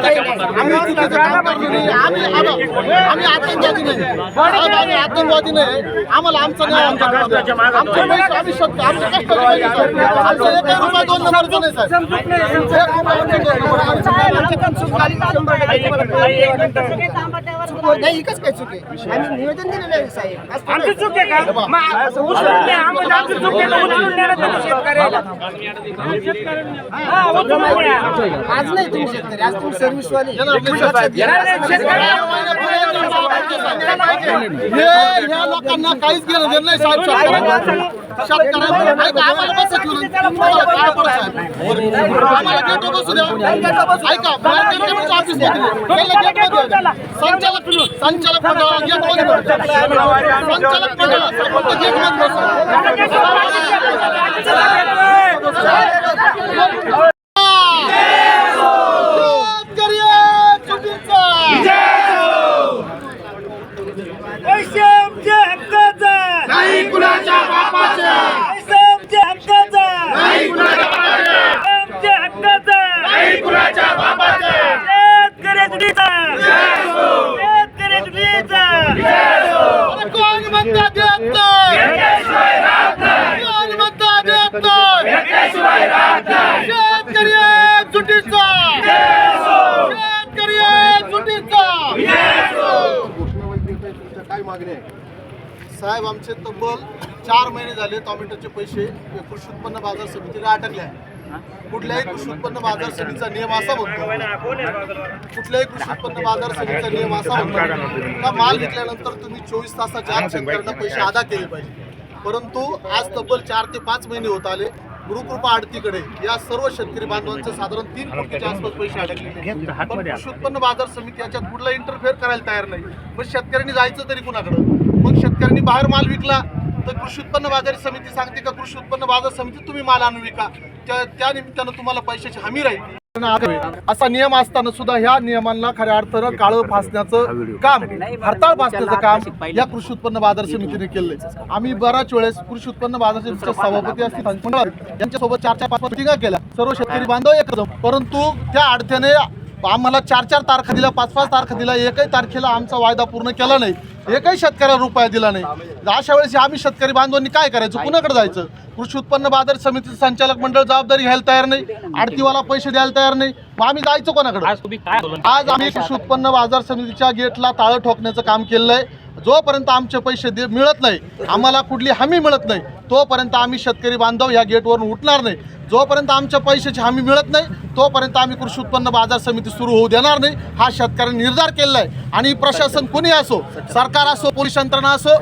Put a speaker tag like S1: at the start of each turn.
S1: आम्ही आतंकवादी नाही. आम्ही आतंकवादी नाही. आम्हाला आमचं नाही आम्ही शोधतो आमचं कष्ट. आमचं एकही रुपया दोन नंबरचं नाही साहेब. एक काय चुकी
S2: आम्ही निवेदन दिलेलं आहे साहेब.
S3: आमची चूक आहे का मग आमची चूक आहे शेतकऱ्याला. हा.
S2: आज नाही तुम्ही शेतकरी आज तुम्ही सर्व्हिस वाले
S1: ना आपले शेतकरी. हे ह्या लोकांना काहीच घेणं देणं नाही बस ठेवलं तुम्हाला काय पडत साहेब आम्हाला गेट बसू द्या ऐका बाहेर गेटच्या ऑफिसमध्ये पहिलं गेटमध्ये द्या. संचालक संचालक मंडळाला गेटमध्ये बसा. संचालक मंडळाला फक्त गेटमध्ये बसा. शेतकरी चुकीचा
S3: पैसे आमच्या हक्काचा
S1: नाही कुणाच्या बापाच्या
S3: पैसे आमच्या हक्काचा आमच्या हक्काचा
S1: कुणाच्या बापाच्या
S3: शेतकरी तुडीचा शेतकरी तुडीचा
S1: कोण म्हणता देत नाही कोण म्हणता देत नाही शेतकरी एक शेतकरी एक काय मागणी आहे साहेब आमचे तब्बल चार महिने झाले टॉमॅटोचे पैसे कृषी उत्पन्न बाजार समितीला अटकले आहे कुठल्याही कृषी उत्पन्न बाजार समितीचा नियम असा म्हणतो कुठल्याही कृषी उत्पन्न बाजार समितीचा नियम असा म्हणतो का माल विकल्यानंतर तुम्ही चोवीस तासाच्या आत शेतकऱ्यांना पैसे अदा केले पाहिजे. परंतु आज तब्बल चार ते पाच महिने होत आले. गुरुकृपा आडतीकडे या सर्व शेतकरी बांधवांचे साधारण तीन कोटीच्या आसपास पैसे अडकलेले. पण कृषी उत्पन्न बाजार समिती याच्यात कुठला इंटरफेअर करायला तयार नाही. मग शेतकऱ्यांनी जायचं तरी कुणाकडं? मग शेतकऱ्यांनी बाहेर माल विकला तर कृषी उत्पन्न बाजार समिती सांगते का कृषी उत्पन्न बाजार समिती तुम्ही माल आणून विका. त्या त्या निमित्तानं तुम्हाला पैशाची हमी राहील. असा नियम असताना सुद्धा ह्या नियमांना खऱ्या अर्थानं काळं फासण्याचं काम हरताळ फासण्याचं काम या कृषी उत्पन्न बाजार समितीने केलंय. आम्ही बऱ्याच वेळेस कृषी उत्पन्न बाजार समितीचे सभापती असतील यांच्यासोबत चार चार पाच पाच टीका केल्या. सर्व शेतकरी बांधव एकच परंतु त्या अडथ्याने आम्हाला चार चार तारखा दिल्या पाच पाच तारखा दिल्या. एकही तारखेला आमचा वायदा पूर्ण केला नाही. एकही शेतकऱ्याला रुपया दिला नाही. अशा वेळेस आम्ही शेतकरी बांधवांनी काय करायचं? कुणाकडे जायचं? कृषी उत्पन्न बाजार समितीचं संचालक मंडळ जबाबदारी घ्यायला तयार नाही. आडतीवाला पैसे द्यायला तयार नाही. मग आम्ही जायचं कोणाकडे? आज आम्ही कृषी उत्पन्न बाजार समितीच्या गेटला ताळं ठोकण्याचं काम केलेलं आहे. जोपर्यंत आमचे पैसे दे मिळत नाही आम्हाला कुठली हमी मिळत नाही तोपर्यंत आम्ही शेतकरी बांधव या गेटवरून उठणार नाही. जोपर्यंत आमच्या पैशाची हमी मिळत नाही तोपर्यंत आम्ही कृषी उत्पन्न बाजार समिती सुरू होऊ देणार नाही हा शेतकऱ्यांनी निर्धार केलेला आहे. आणि प्रशासन कोणी असो सरकार असो पोलीस यंत्रणा असो